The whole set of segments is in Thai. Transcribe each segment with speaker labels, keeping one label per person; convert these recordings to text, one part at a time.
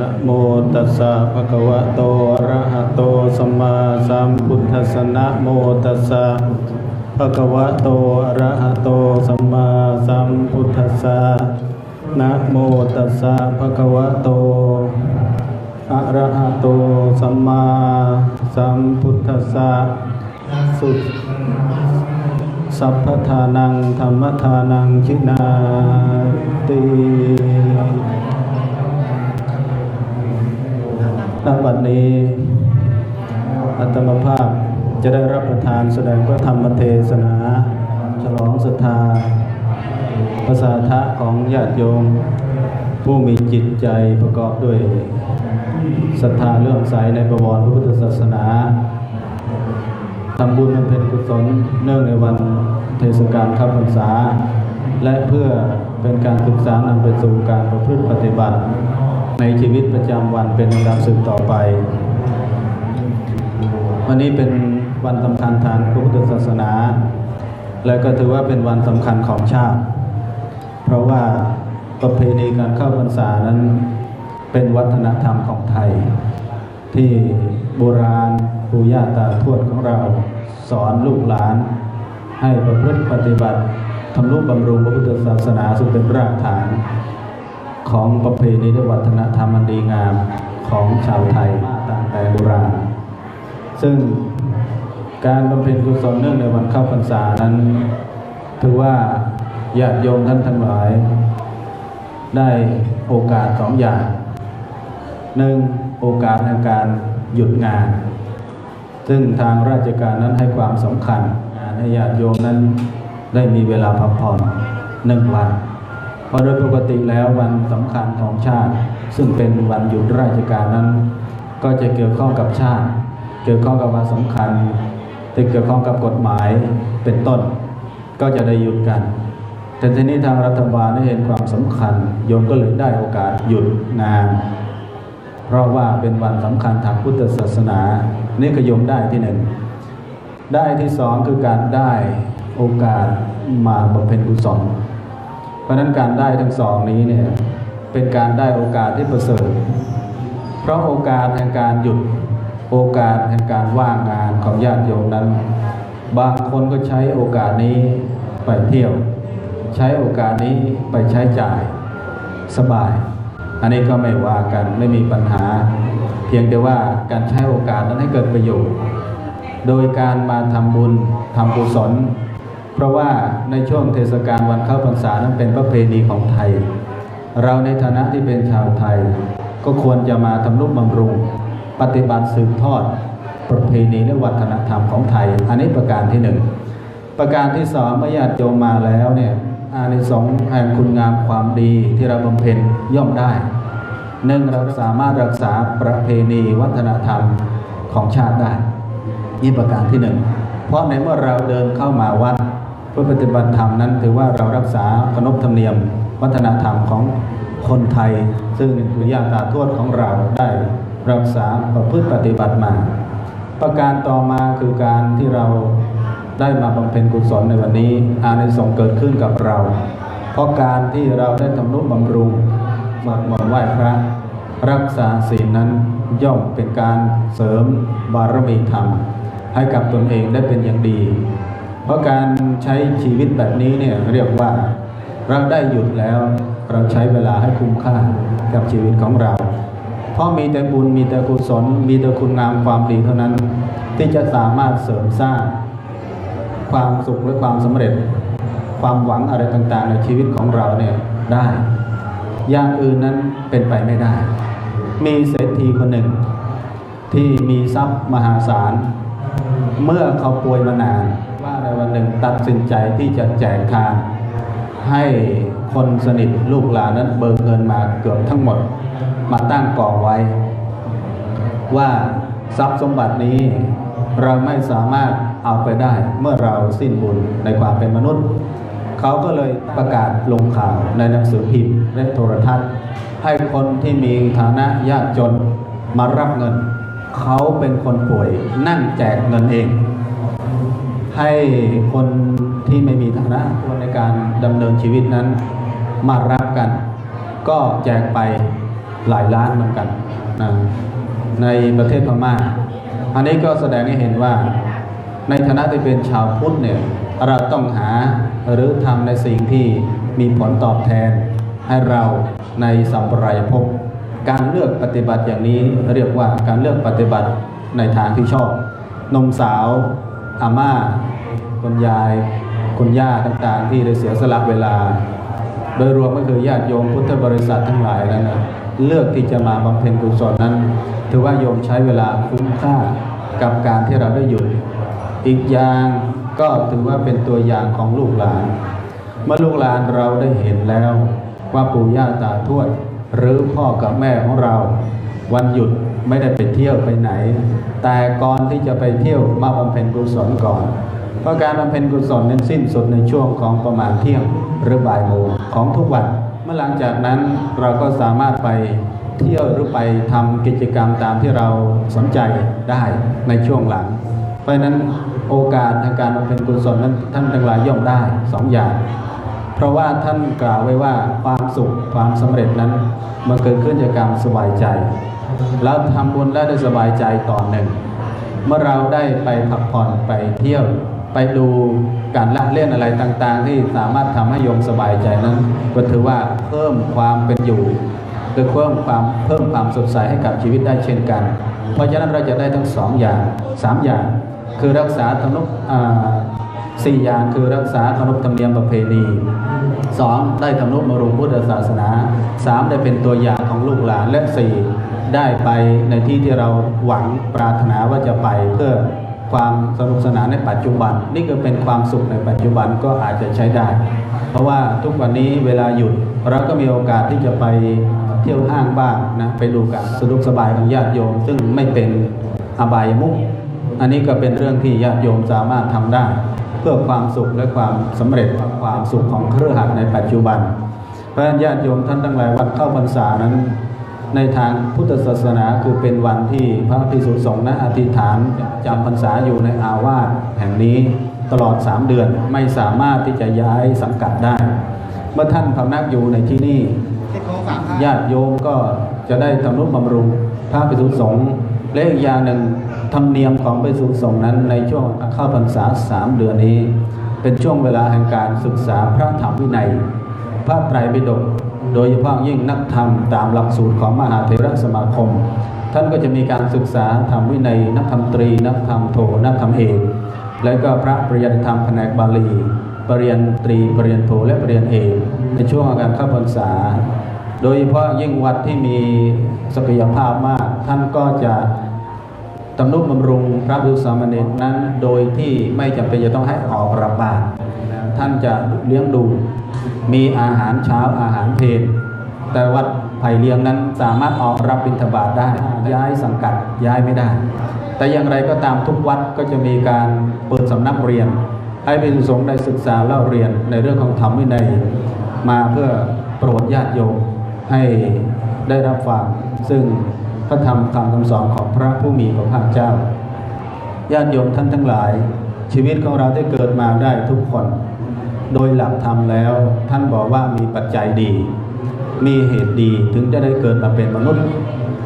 Speaker 1: นะโมตัสสะภะคะวะโตอะระหะโตสัมมาสัมพุทธัสสะนะโมตัสสะภะคะวะโตอะระหะโตสัมมาสัมพุทธัสสะนะโมตัสสะภะคะวะโตอะระหะโตสัมมาสัมพุทธัสสะสุสัพพทานังธรรมทานังชินาติ ณบัดนี้ อัตมภาพจะได้รับประทานแสดงพระธรรมเทศนา ฉลองศรัทธาภาษาทะของญาติโยม ผู้มีจิตใจประกอบด้วยศรัทธาเลื่อมใสในประวรพระพุทธศาสนาทำบุญบำเพ็ญกุศลเนื่องในวันเทศกาลข้าพรรษา และเพื่อเป็นการศึกษานำไปสู่การประพฤติปฏิบัติ ในชีวิตประจำวันเป็นการสืบต่อไป วันนี้เป็นวันสำคัญทางพระพุทธศาสนา และก็ถือว่าเป็นวันสำคัญของชาติ เพราะว่าประเพณีการเข้าพรรษานั้นเป็นวัฒนธรรมของไทย ที่โบราณปู่ย่าตาทวดของเราสอนลูกหลาน ให้ประพฤติปฏิบัติทำรูปบำรุงพระพุทธศาสนาซึ่งเป็นรากฐาน ของประเพณีและวัฒนธรรมอันดีงามของชาวไทยมาตั้งแต่โบราณ ซึ่งการบำเพ็ญกุศลเนื่องในวันเข้าพรรษานั้น ถือว่าญาติโยมท่านทั้งหลาย ได้โอกาสสองอย่างหนึ่งโอกาสในการหยุดงาน ซึ่งทางราชการนั้นให้ความสำคัญงานให้ญาติโยมนั้นได้มีเวลาพักผ่อนหนึ่งวัน เพราะโดยปกติแล้ววันสำคัญของชาติ ซึ่งเป็นวันหยุดราชการนั้น ก็จะเกี่ยวข้องกับชาติ เกี่ยวข้องกับวันสำคัญที่เกี่ยวข้องกับกฎหมายเป็นต้น ก็จะได้หยุดกัน แต่ทีนี้ทางรัฐบาลได้เห็นความสำคัญโยมก็เลยได้โอกาสหยุดงาน เพราะว่าเป็นวันสำคัญทางพุทธศาสนา นี่ก็โยมได้ที่หนึ่งได้ที่สองคือการได้โอกาสมาบำเพ็ญกุศล ราะฉะนั้นการได้ทั้งสองนี้เนี่ยเป็นการได้โอกาสที่ประเสริฐ เพราะโอกาสแห่งการหยุดโอกาสแห่งการว่างงานของญาติโยมนั้น บางคนก็ใช้โอกาสนี้ไปเที่ยว ใช้โอกาสนี้ไปใช้จ่ายสบาย อันนี้ก็ไม่ว่ากันไม่มีปัญหา เพียงแต่ว่าการใช้โอกาสนั้นให้เกิดประโยชน์ โดยการมาทำบุญทำกุศล เพราะว่าในช่วงเทศกาลวันเข้าพรรษานั้นเป็นประเพณีของไทย เราในฐานะที่เป็นชาวไทย ก็ควรจะมาทำนุบำรุง ปฏิบัติสืบทอด ประเพณีและวัฒนธรรมของไทย อันนี้ประการที่หนึ่งประการที่สองเมื่อญาติโยมมาแล้วเนี่ยอานิสงส์แห่งคุณงามความดีที่เราบำเพ็ญย่อมได้หนึ่งเราสามารถรักษาประเพณีวัฒนธรรมของชาติได้นี่ประการที่หนึ่งเพราะในเมื่อเราเดินเข้ามาวัด พื่อปฏิบัติธรรมนั้นถือว่าเรารักษาขนบธรรมเนียม วัฒนธรรมของคนไทย ซึ่งคือญาติตาทวดของเราได้รักษาประพฤติปฏิบัติมา ประการต่อมาคือการที่เราได้มาบำเพ็ญกุศลในวันนี้อานิสงส์เกิดขึ้นกับเรา เพราะการที่เราได้ทำนุบำรุงสวดมนต์ไหว้พระ รักษาศีลนั้นย่อมเป็นการเสริมบารมีธรรม ให้กับตนเองได้เป็นอย่างดี เพราะการใช้ชีวิตแบบนี้เนี่ยเรียกว่าเราได้หยุดแล้วเราใช้เวลาให้คุ้มค่ากับชีวิตของเรา เพราะมีแต่บุญมีแต่กุศล มีแต่คุณงามความดีเท่านั้น ที่จะสามารถเสริมสร้าง ความสุขและความสำเร็จ ความหวังอะไรต่างๆ ในชีวิตของเราเนี่ยได้อย่างอื่นนั้นเป็นไปไม่ได้ มีเศรษฐีคนหนึ่ง ที่มีทรัพย์มหาศาล เมื่อเขาป่วยมานาน วันหนึ่งตัดสินใจที่จะแจกทานให้คนสนิทลูกหลานนั้นเบิกเงินมาเกือบทั้งหมด มาตั้งกองไว้ ว่าทรัพย์สมบัตินี้เราไม่สามารถเอาไปได้เมื่อเราสิ้นบุญในความเป็นมนุษย์ เขาก็เลยประกาศลงข่าวในหนังสือพิมพ์และโทรทัศน์ ให้คนที่มีฐานะยากจนมารับเงิน เขาเป็นคนป่วยนั่งแจกเงินเอง ให้คนที่ไม่มีฐานะในการดำเนินชีวิตนั้นมารับกัน ก็แจกไปหลายล้านเหมือนกันนะในประเทศพม่า อันนี้ก็แสดงให้เห็นว่า ในฐานะที่เป็นชาวพุทธเนี่ยเราต้องหาหรือทำในสิ่งที่มีผลตอบแทน ให้เราในสัมปรายภพการเลือกปฏิบัติอย่างนี้เรียกว่าการเลือกปฏิบัติในทางที่ชอบนมสาว อาม่าคุณยายคุณย่าต่างๆ ที่ได้เสียสละเวลา โดยรวมก็คือญาติโยมพุทธบริษัททั้งหลายนั้นนะเลือกที่จะมาบำเพ็ญกุศลนั้น ถือว่าโยมใช้เวลาคุ้มค่ากับการที่เราได้หยุดอีกอย่างก็ถือว่าเป็นตัวอย่างของลูกหลาน เมื่อลูกหลานเราได้เห็นแล้วว่าปู่ย่าตาทวด หรือพ่อกับแม่ของเรา วันหยุดไม่ได้ไปเที่ยวไปไหน แต่ก่อนที่จะไปเที่ยวมาบำเพ็ญกุศลก่อน เพราะการบำเพ็ญกุศลนั้นสิ้นสุดในช่วงของประมาณเที่ยงหรือบ่ายโมงของทุกวัน เมื่อหลังจากนั้นเราก็สามารถไปเที่ยวหรือไปทำกิจกรรมตามที่เราสนใจได้ในช่วงหลัง เพราะนั้นโอกาสในการบำเพ็ญกุศลนั้นท่านทั้งหลายย่อมได้สองอย่าง เพราะว่าท่านกล่าวไว้ว่าความสุขความสำเร็จนั้นมันเกิดขึ้นจากการสบายใจ แล้วทำบุญแล้วได้สบายใจต่อหนึ่ง เมื่อเราได้ไปพักผ่อนไปเที่ยวไปดูการละเล่นอะไรต่างๆ ที่สามารถทำให้โยมสบายใจนั้น ก็ถือว่าเพิ่มความเป็นอยู่คือเพิ่มความเพิ่มความสดใสให้กับชีวิตได้เช่นกัน เพราะฉะนั้นเราจะได้ทั้งสองอย่างสามอย่าง คือรักษาธนุสี่อย่างคือรักษาขนบธรรมเนียมประเพณีสองได้ทำนุบำรุงพุทธศาสนาสามได้เป็นตัวอย่างของลูกหลานและสี่ ได้ไปในที่ที่เราหวังปรารถนาว่าจะไปเพื่อความสนุกสนานในปัจจุบัน นี่ก็เป็นความสุขในปัจจุบันก็อาจจะใช้ได้ เพราะว่าทุกวันนี้เวลาหยุดเราก็มีโอกาสที่จะไปเที่ยวห้างบ้างนะไปดูการสะดวกสบายของญาติโยม ซึ่งไม่เป็นอบายมุขอันนี้ก็เป็นเรื่องที่ญาติโยมสามารถทำได้ เพื่อความสุขและความสำเร็จความสุขของเครือข่ายในปัจจุบัน เพราะฉะนั้นญาติโยมท่านทั้งหลายวันเข้าพรรษานั้น ในทางพุทธศาสนาคือเป็นวันที่พระภิกษุสงฆ์นั้นอธิษฐานจำพรรษาอยู่ในอาวาสแห่งนี้ตลอด 3 เดือนไม่สามารถที่จะย้ายสังกัดได้ เมื่อท่านพำนักอยู่ในที่นี่ญาติโยมก็จะได้ทำนุบำรุงพระภิกษุสงฆ์และอีกอย่างหนึ่งธรรมเนียมของภิกษุสงฆ์นั้นในช่วงเข้าพรรษาสามเดือนนี้ เป็นช่วงเวลาแห่งการศึกษาพระธรรมวินัย พระไตรปิฎก โดยเฉพาะยิ่งนักธรรมตามหลักสูตรของมหาเถรสมาคม ท่านก็จะมีการศึกษาธรรมวินัยนักธรรมตรี นักธรรมโทนักธรรมเอกและก็พระปริญญาธรรมแผนกบาลีปริญญาตรีปริญญาโทและปริญญาเอกในช่วงการเข้าพรรษา โดยเฉพาะยิ่งวัดที่มีศักยภาพมาก ท่านก็จะตำนุบำรุงพระภิกษุสามเณรนั้น โดยที่ไม่จำเป็นจะต้องให้ออกรับบาตรท่านจะเลี้ยงดู มีอาหารเช้าอาหารเพลแต่วัดไผ่เลี้ยงนั้นสามารถออกรับบิณฑบาตได้ ย้ายสังกัดย้ายไม่ได้ แต่อย่างไรก็ตามทุกวัดก็จะมีการเปิดสำนักเรียน ให้เป็นสงฆ์ได้ศึกษาเล่าเรียนในเรื่องของธรรมวินัยมาเพื่อโปรดญาติโยมให้ได้รับฟังซึ่งพระธรรมคำคำสอนของพระผู้มีพระภาคเจ้าญาติโยมท่านทั้งหลาย ชีวิตของเราได้เกิดมาได้ทุกคน โดยหลักธรรมแล้ว ท่านบอกว่ามีปัจจัยดี มีเหตุดีถึงจะได้เกิดมาเป็นมนุษย์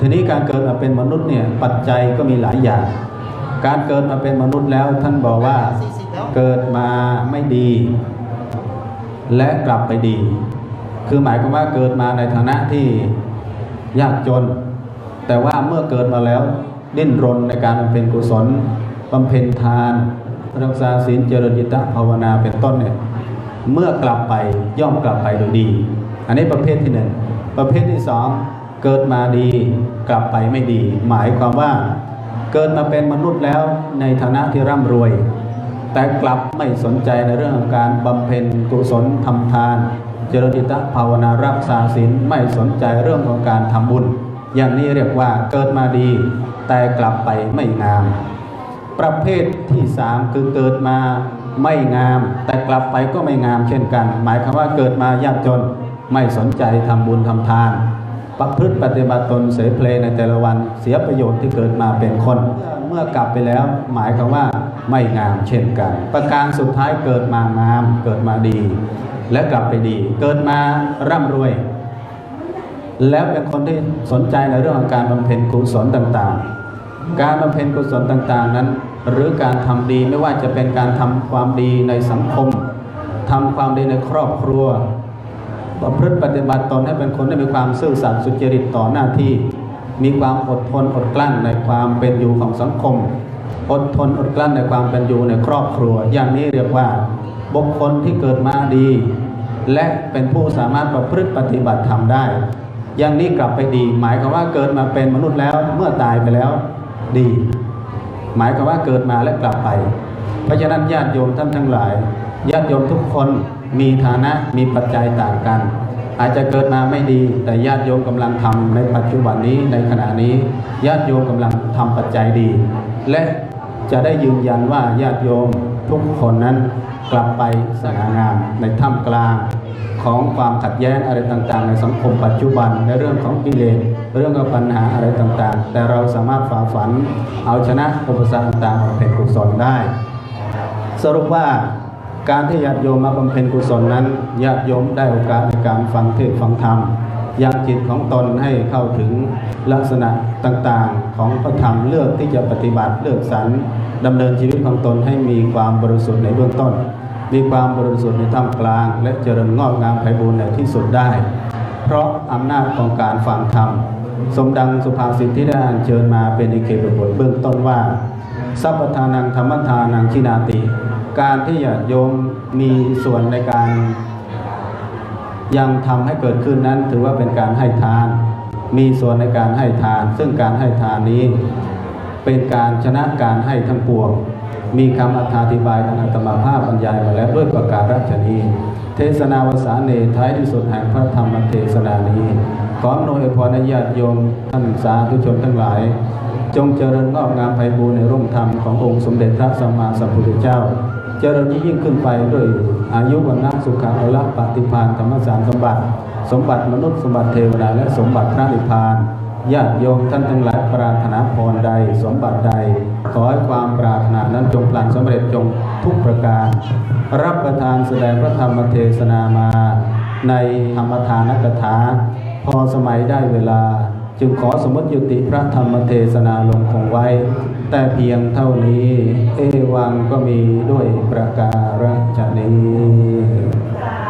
Speaker 1: ทีนี้การเกิดมาเป็นมนุษย์เนี่ยปัจจัยก็มีหลายอย่าง การเกิดมาเป็นมนุษย์แล้ว ท่านบอกว่าเกิดมาไม่ดี และกลับไปดี คือหมายความว่าเกิดมาในฐานะที่ยากจน แต่ว่าเมื่อเกิดมาแล้วดิ้นรนในการบำเพ็ญกุศลบำเพ็ญทาน รักษาศีลเจริญจิตตภาวนาเป็นต้นเนี่ย เมื่อกลับไปย่อมกลับไปโดยดี อันนี้ประเภทที่หนึ่งประเภทที่สองเกิดมาดีกลับไปไม่ดี หมายความว่า เกิดมาเป็นมนุษย์แล้วในฐานะที่ร่ำรวย แต่กลับไม่สนใจในเรื่องของการบำเพ็ญกุศลทำทาน เจริญจิตตภาวนารักษาศีลไม่สนใจเรื่องของการทำบุญ อย่างนี้เรียกว่าเกิดมาดี แต่กลับไปไม่งาม ประเภทที่สามคือเกิดมา ไม่งาม แต่กลับไปก็ไม่งามเช่นกัน หมายความว่าเกิดมายากจนไม่สนใจทำบุญทำทานประพฤติปฏิบัติตนเสเพลในแต่ละวันเสียประโยชน์ที่เกิดมาเป็นคน เมื่อกลับไปแล้ว หมายความว่าไม่งามเช่นกัน ประการสุดท้ายเกิดมางาม เกิดมาดี และกลับไปดี เกิดมาร่ำรวย แล้วเป็นคนที่สนใจในเรื่องของการบำเพ็ญกุศลต่างๆ การบำเพ็ญกุศลต่างๆนั้น หรือการทำดีไม่ว่าจะเป็นการทำความดีในสังคมทำความดีในครอบครัวประพฤติปฏิบัติตนให้เป็นคนที่มีความซื่อสัตย์สุจริตต่อหน้าที่ มีความอดทนอดกลั้นในความเป็นอยู่ของสังคม อดทนอดกลั้นในความเป็นอยู่ในครอบครัว อย่างนี้เรียกว่าบุคคลที่เกิดมาดี และเป็นผู้สามารถประพฤติปฏิบัติธรรมได้ อย่างนี้กลับไปดี หมายความว่าเกิดมาเป็นมนุษย์แล้วเมื่อตายไปแล้วดี หมายความว่าเกิดมาและกลับไป เพราะฉะนั้นญาติโยมท่านทั้งหลายญาติโยมทุกคนมีฐานะมีปัจจัยต่างกัน อาจจะเกิดมาไม่ดี แต่ญาติโยมกำลังทำในปัจจุบันนี้ในขณะนี้ญาติโยมกำลังทำปัจจัยดี และจะได้ยืนยันว่าญาติโยมทุกคนนั้นกลับไปสง่างามในท่ามกลางของความขัดแย้งอะไรต่างๆ ในสังคมปัจจุบันในเรื่องของกิเลส เรื่องของปัญหาอะไรต่างๆ แต่เราสามารถฝ่าฝันเอาชนะอุปสรรคต่างๆเป็นกุศลได้ สรุปว่าการที่ญาติโยมมาบำเพ็ญกุศลนั้นญาติโยมได้โอกาสในการฟังเทศฟังธรรมยังจิตของตนให้เข้าถึงลักษณะต่างๆ ของพระธรรมเลือกที่จะปฏิบัติเลือกสรรดำเนินชีวิตของตนให้มีความบริสุทธิ์ในเบื้องต้น มีความบริสุทธิ์ในท่ามกลาง และเจริญงอกงามไพบูรณ์ในที่สุดได้ เพราะอำนาจของการฟังธรรม สมดังสุภาษิตที่ได้อ่านเชิญมาเป็นอิเคปบทเบื้องต้นว่า สัพพทานังธรรมทานังชินาติ การที่ญาติโยมมีส่วนในการ ยังทำให้เกิดขึ้นนั้นถือว่าเป็นการให้ทาน มีส่วนในการให้ทาน ซึ่งการให้ทานนี้ เป็นการชนะการให้ทั้งปวง มีคำอธิบายทางอัตมาภาพบรรยายมาแล้วด้วยประการรัชนี เทศนาวสานเนท้ายที่สุดแห่งพระธรรมเทศนานี้ ขออนวยพรญาติโยมท่านสาธุชนทั้งหลาย จงเจริญงอกงามไพบูรณ์ในร่มธรรมขององค์สมเด็จพระสัมมาสัมพุทธเจ้า เจริญยิ่งขึ้นไปด้วยอายุวันนะสุขะอละปฏิภาณธรรมสารสมบัติ สมบัติมนุษย์สมบัติเทวดาและสมบัติพระนิพพานญาติโยมท่านทั้งหลายปรารถนาพรใดสมบัติใด ขอให้ความปรารถนานั้นจงพลันสำเร็จจงทุกประการ รับประทานแสดงพระธรรมเทศนามา ในธรรมทานกถา พอสมัยได้เวลาจึงขอสมมติยุติพระธรรมเทศนาลงคงไว้ แต่เพียงเท่านี้ เอวังก็มีด้วยประการฉนี้